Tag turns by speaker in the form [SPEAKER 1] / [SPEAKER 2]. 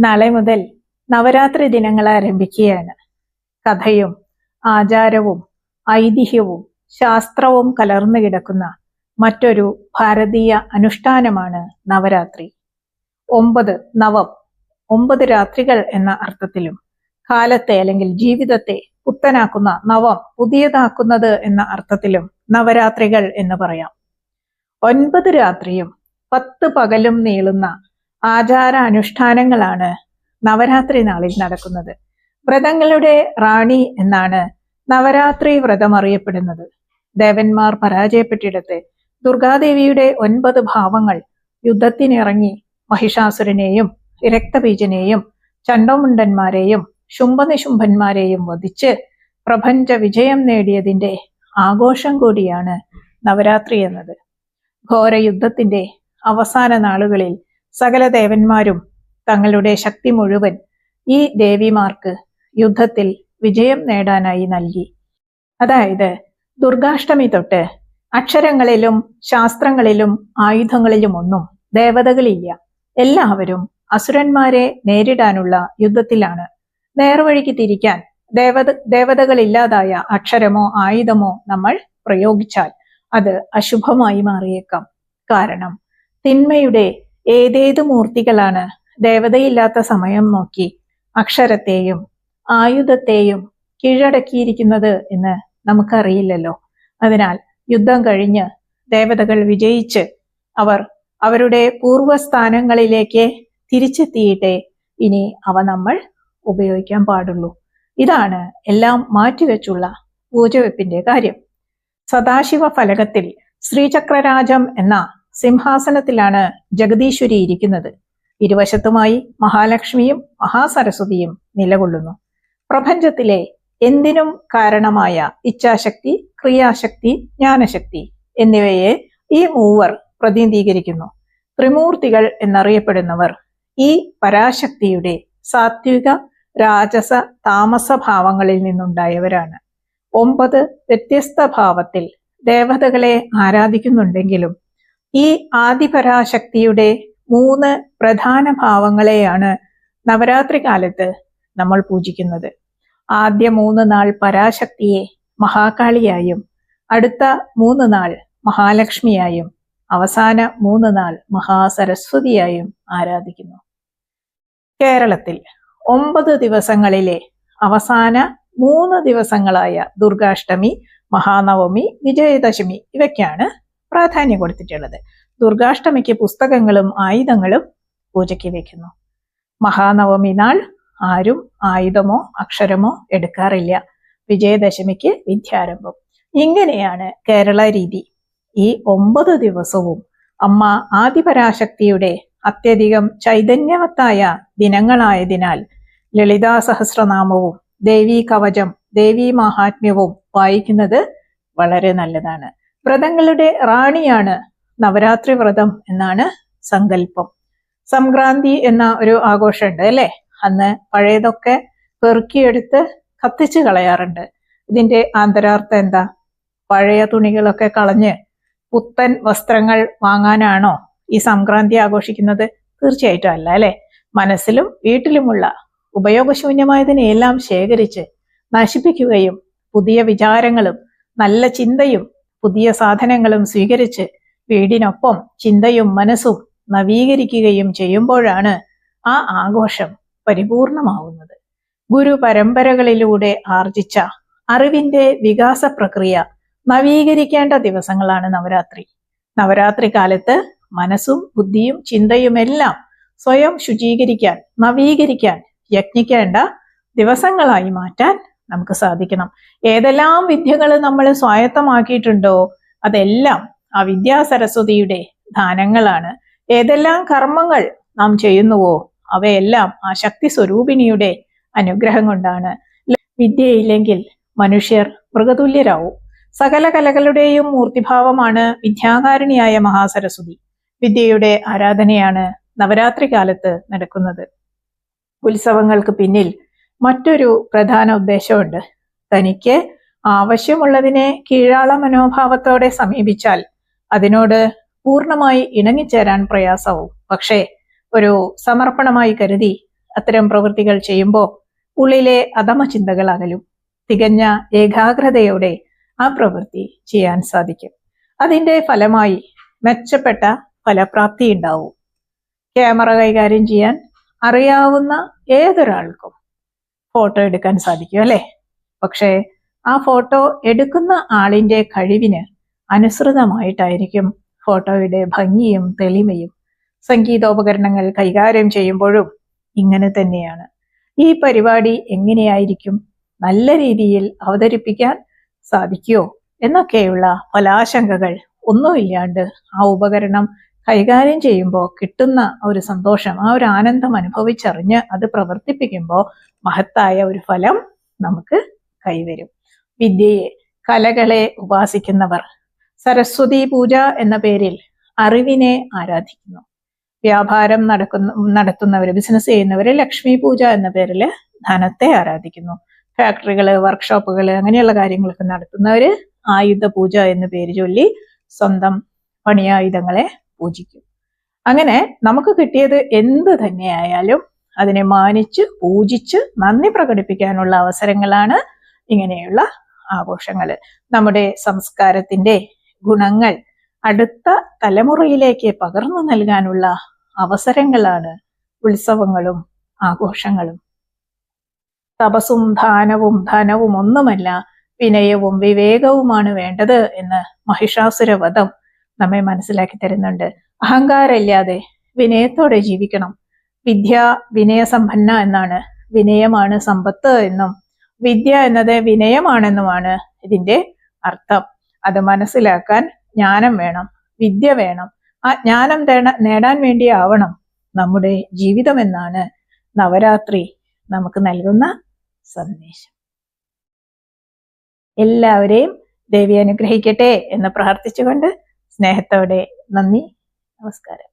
[SPEAKER 1] നാളെ മുതൽ നവരാത്രി ദിനങ്ങൾ ആരംഭിക്കുകയാണ്. കഥയും ആചാരവും ഐതിഹ്യവും ശാസ്ത്രവും കലർന്നു കിടക്കുന്ന മറ്റൊരു ഭാരതീയ അനുഷ്ഠാനമാണ് നവരാത്രി. ഒമ്പത് നവം ഒമ്പത് രാത്രികൾ എന്ന അർത്ഥത്തിലും കാലത്തെ അല്ലെങ്കിൽ ജീവിതത്തെ പുത്തനാക്കുന്ന നവം പുതിയതാക്കുന്നത് എന്ന അർത്ഥത്തിലും നവരാത്രികൾ എന്ന് പറയാം. ഒൻപത് രാത്രിയും പത്ത് പകലും നീളുന്ന ആചാര അനുഷ്ഠാനങ്ങളാണ് നവരാത്രി നാളിൽ നടക്കുന്നത്. വ്രതങ്ങളുടെ റാണി എന്നാണ് നവരാത്രി വ്രതം അറിയപ്പെടുന്നത്. ദേവന്മാർ പരാജയപ്പെട്ടിടത്ത് ദുർഗാദേവിയുടെ ഒൻപത് ഭാവങ്ങൾ യുദ്ധത്തിനിറങ്ങി മഹിഷാസുരനെയും രക്തബീജനെയും ചണ്ടമുണ്ടന്മാരെയും ശുംഭനിശുംഭന്മാരെയും വധിച്ച് പ്രപഞ്ച വിജയം നേടിയതിന്റെ ആഘോഷം കൂടിയാണ് നവരാത്രി എന്നത്. ഘോര യുദ്ധത്തിന്റെ അവസാന നാളുകളിൽ സകല ദേവന്മാരും തങ്ങളുടെ ശക്തി മുഴുവൻ ഈ ദേവിമാർക്ക് യുദ്ധത്തിൽ വിജയം നേടാനായി നൽകി. അതായത് ദുർഗാഷ്ടമി തൊട്ട് അക്ഷരങ്ങളിലും ശാസ്ത്രങ്ങളിലും ആയുധങ്ങളിലും ഒന്നും ദേവതകളില്ല. എല്ലാവരും അസുരന്മാരെ നേരിടാനുള്ള യുദ്ധത്തിലാണ്. നേർവഴിക്ക് തിരിക്കാൻ ദേവത ദേവതകളില്ലാതായ അക്ഷരമോ ആയുധമോ നമ്മൾ പ്രയോഗിച്ചാൽ അത് അശുഭമായി മാറിയേക്കാം. കാരണം തിന്മയുടെ ഏതേതു മൂർത്തികളാണ് ദേവതയില്ലാത്ത സമയം നോക്കി അക്ഷരത്തെയും ആയുധത്തെയും കീഴടക്കിയിരിക്കുന്നത് എന്ന് നമുക്കറിയില്ലല്ലോ. അതിനാൽ യുദ്ധം കഴിഞ്ഞ് ദേവതകൾ വിജയിച്ച് അവർ അവരുടെ പൂർവസ്ഥാനങ്ങളിലേക്ക് തിരിച്ചെത്തിയിട്ടേ ഇനി അവ നമ്മൾ ഉപയോഗിക്കാൻ പാടുള്ളൂ. ഇതാണ് എല്ലാം മാറ്റിവെച്ചുള്ള പൂജവെപ്പിന്റെ കാര്യം. സദാശിവ ഫലകത്തിൽ ശ്രീചക്രരാജം എന്ന സിംഹാസനത്തിലാണ് ജഗദീശ്വരി ഇരിക്കുന്നത്. ഇരുവശത്തുമായി മഹാലക്ഷ്മിയും മഹാസരസ്വതിയും നിലകൊള്ളുന്നു. പ്രപഞ്ചത്തിലെ എന്തിനും കാരണമായ ഇച്ഛാശക്തി ക്രിയാശക്തി ജ്ഞാനശക്തി എന്നിവയെ ഈ മൂവർ പ്രതിനിധീകരിക്കുന്നു. ത്രിമൂർത്തികൾ എന്നറിയപ്പെടുന്നവർ ഈ പരാശക്തിയുടെ സാത്വിക രാജസ താമസ ഭാവങ്ങളിൽ നിന്നുണ്ടായവരാണ്. ഒമ്പത് വ്യത്യസ്ത ഭാവത്തിൽ ദേവതകളെ ആരാധിക്കുന്നുണ്ടെങ്കിലും ഈ ആദിപരാശക്തിയുടെ മൂന്ന് പ്രധാന ഭാവങ്ങളെയാണ് നവരാത്രി കാലത്ത് നമ്മൾ പൂജിക്കുന്നത്. ആദ്യ മൂന്ന് നാൾ പരാശക്തിയെ മഹാകാളിയായും അടുത്ത മൂന്ന് നാൾ മഹാലക്ഷ്മിയായും അവസാന മൂന്ന് നാൾ മഹാസരസ്വതിയായും ആരാധിക്കുന്നു. കേരളത്തിൽ ഒമ്പത് ദിവസങ്ങളിലെ അവസാന മൂന്ന് ദിവസങ്ങളായ ദുർഗാഷ്ടമി മഹാനവമി വിജയദശമി ഇവയ്ക്കാണ് പ്രാധാന്യം കൊടുത്തിട്ടുള്ളത്. ദുർഗാഷ്ടമിക്ക് പുസ്തകങ്ങളും ആയുധങ്ങളും പൂജയ്ക്ക് വെക്കുന്നു. മഹാനവമി നാൾ ആരും ആയുധമോ അക്ഷരമോ എടുക്കാറില്ല. വിജയദശമിക്ക് വിദ്യാരംഭം. ഇങ്ങനെയാണ് കേരള രീതി. ഈ ഒമ്പത് ദിവസവും അമ്മ ആദിപരാശക്തിയുടെ അത്യധികം ചൈതന്യവത്തായ ദിനങ്ങളായതിനാൽ ലളിതാ സഹസ്രനാമവും ദേവീ കവചം ദേവീ മാഹാത്മ്യവും വായിക്കുന്നത് വളരെ നല്ലതാണ്. വ്രതങ്ങളുടെ റാണിയാണ് നവരാത്രി വ്രതം എന്നാണ് സങ്കല്പം. സംക്രാന്തി എന്ന ഒരു ആഘോഷമുണ്ട് അല്ലെ? അന്ന് പഴയതൊക്കെ പെറുക്കിയെടുത്ത് കത്തിച്ചു കളയാറുണ്ട്. ഇതിന്റെ ആന്തരാർത്ഥം എന്താ? പഴയ തുണികളൊക്കെ കളഞ്ഞ് പുത്തൻ വസ്ത്രങ്ങൾ വാങ്ങാനാണോ ഈ സംക്രാന്തി ആഘോഷിക്കുന്നത്? തീർച്ചയായിട്ടും അല്ല അല്ലെ? മനസ്സിലും വീട്ടിലുമുള്ള ഉപയോഗശൂന്യമായതിനെയെല്ലാം ശേഖരിച്ച് നശിപ്പിക്കുകയും പുതിയ വിചാരങ്ങളും നല്ല ചിന്തയും പുതിയ സാധനങ്ങളും സ്വീകരിച്ച് വീടിനൊപ്പം ചിന്തയും മനസ്സും നവീകരിക്കുകയും ചെയ്യുമ്പോഴാണ് ആ ആഘോഷം പരിപൂർണമാവുന്നത്. ഗുരു പരമ്പരകളിലൂടെ ആർജിച്ച അറിവിന്റെ വികാസ പ്രക്രിയ നവീകരിക്കേണ്ട ദിവസങ്ങളാണ് നവരാത്രി. നവരാത്രി കാലത്ത് മനസ്സും ബുദ്ധിയും ചിന്തയുമെല്ലാം സ്വയം ശുചീകരിക്കാൻ നവീകരിക്കാൻ യജ്ഞിക്കേണ്ട ദിവസങ്ങളായി മാറ്റാൻ നമുക്ക് സാധിക്കണം. ഏതെല്ലാം വിദ്യകൾ നമ്മൾ സ്വായത്തമാക്കിയിട്ടുണ്ടോ അതെല്ലാം ആ വിദ്യാ സരസ്വതിയുടെ ദാനങ്ങളാണ്. ഏതെല്ലാം കർമ്മങ്ങൾ നാം ചെയ്യുന്നുവോ അവയെല്ലാം ആ ശക്തി സ്വരൂപിണിയുടെ അനുഗ്രഹം കൊണ്ടാണ്. വിദ്യയില്ലെങ്കിൽ മനുഷ്യർ മൃഗതുല്യരാവും. സകല കലകളുടെയും മൂർത്തിഭാവമാണ് വിദ്യാകാരിണിയായ മഹാസരസ്വതി. വിദ്യയുടെ ആരാധനയാണ് നവരാത്രി കാലത്ത് നടക്കുന്നത്. ഉത്സവങ്ങൾക്ക് പിന്നിൽ മറ്റൊരു പ്രധാന ഉദ്ദേശമുണ്ട്. തനിക്ക് ആവശ്യമുള്ളതിനെ കീഴാള മനോഭാവത്തോടെ സമീപിച്ചാൽ അതിനോട് പൂർണമായി ഇണങ്ങിച്ചേരാൻ പ്രയാസവും. പക്ഷേ ഒരു സമർപ്പണമായി കരുതി അത്തരം പ്രവൃത്തികൾ ചെയ്യുമ്പോൾ ഉള്ളിലെ അധമ ചിന്തകൾ അകലും തികഞ്ഞ ഏകാഗ്രതയോടെ ആ പ്രവൃത്തി ചെയ്യാൻ സാധിക്കും. അതിന്റെ ഫലമായി മെച്ചപ്പെട്ട ഫലപ്രാപ്തി ഉണ്ടാവും ക്യാമറ കൈകാര്യം ചെയ്യാൻ അറിയാവുന്ന ഏതൊരാൾക്കും ഫോട്ടോ എടുക്കാൻ സാധിക്കും അല്ലെ? പക്ഷേ ആ ഫോട്ടോ എടുക്കുന്ന ആളിന്റെ കഴിവിന് അനുസൃതമായിട്ടായിരിക്കും ഫോട്ടോയുടെ ഭംഗിയും തെളിമയും സംഗീതോപകരണങ്ങൾ കൈകാര്യം ചെയ്യുമ്പോഴും ഇങ്ങനെ തന്നെയാണ്. ഈ പരിപാടി എങ്ങനെയായിരിക്കും? നല്ല രീതിയിൽ അവതരിപ്പിക്കാൻ സാധിക്കുമോ? എന്നൊക്കെയുള്ള ഫലാശങ്കകൾ ഒന്നുമില്ലാണ്ട് ആ ഉപകരണം കൈകാര്യം ചെയ്യുമ്പോൾ കിട്ടുന്ന ഒരു സന്തോഷം ആ ഒരു ആനന്ദം അനുഭവിച്ചറിഞ്ഞ് അത് പ്രവർത്തിപ്പിക്കുമ്പോൾ മഹത്തായ ഒരു ഫലം നമുക്ക് കൈവരും. വിദ്യയെ കലകളെ ഉപാസിക്കുന്നവർ സരസ്വതി പൂജ എന്ന പേരിൽ അറിവിനെ ആരാധിക്കുന്നു. വ്യാപാരം നടക്കുന്ന നടത്തുന്നവർ ബിസിനസ് ചെയ്യുന്നവർ ലക്ഷ്മി പൂജ എന്ന പേരിൽ ധനത്തെ ആരാധിക്കുന്നു. ഫാക്ടറികൾ വർക്ക്ഷോപ്പുകൾ അങ്ങനെയുള്ള കാര്യങ്ങളൊക്കെ നടത്തുന്നവർ ആയുധ പൂജ എന്ന പേര് ചൊല്ലി സ്വന്തം പണിയായുധങ്ങളെ പൂജിക്കും. അങ്ങനെ നമുക്ക് കിട്ടിയത് എന്ത് തന്നെയായാലും അതിനെ മാനിച്ച് പൂജിച്ച് നന്ദി പ്രകടിപ്പിക്കാനുള്ള അവസരങ്ങളാണ് ഇങ്ങനെയുള്ള ആഘോഷങ്ങൾ നമ്മുടെ സംസ്കാരത്തിന്റെ ഗുണങ്ങൾ അടുത്ത തലമുറയിലേക്ക് പകർന്നു നൽകാനുള്ള അവസരങ്ങളാണ് ഉത്സവങ്ങളും ആഘോഷങ്ങളും. തപസും ദാനവും ധനവും ഒന്നുമല്ല വിനയവും വിവേകവുമാണ് വേണ്ടത് എന്ന് മഹിഷാസുര വധം നമ്മെ മനസ്സിലാക്കി തരുന്നുണ്ട്. അഹങ്കാരമില്ലാതെ വിനയത്തോടെ ജീവിക്കണം. വിദ്യ വിനയസമ്പന്ന എന്നാണ്. വിനയമാണ് സമ്പത്ത് എന്നും. വിദ്യ എന്നത് വിനയമാണെന്നുമാണ് ഇതിന്റെ അർത്ഥം. അത് മനസ്സിലാക്കാൻ ജ്ഞാനം വേണം. വിദ്യ വേണം. ആ ജ്ഞാനം നേടാൻ വേണ്ടിയാവണം നമ്മുടെ ജീവിതം എന്നാണ് നവരാത്രി നമുക്ക് നൽകുന്ന സന്ദേശം. എല്ലാവരെയും ദേവി അനുഗ്രഹിക്കട്ടെ എന്ന് പ്രാർത്ഥിച്ചുകൊണ്ട് സ്നേഹത്തോടെ നന്ദി നമസ്കാരം.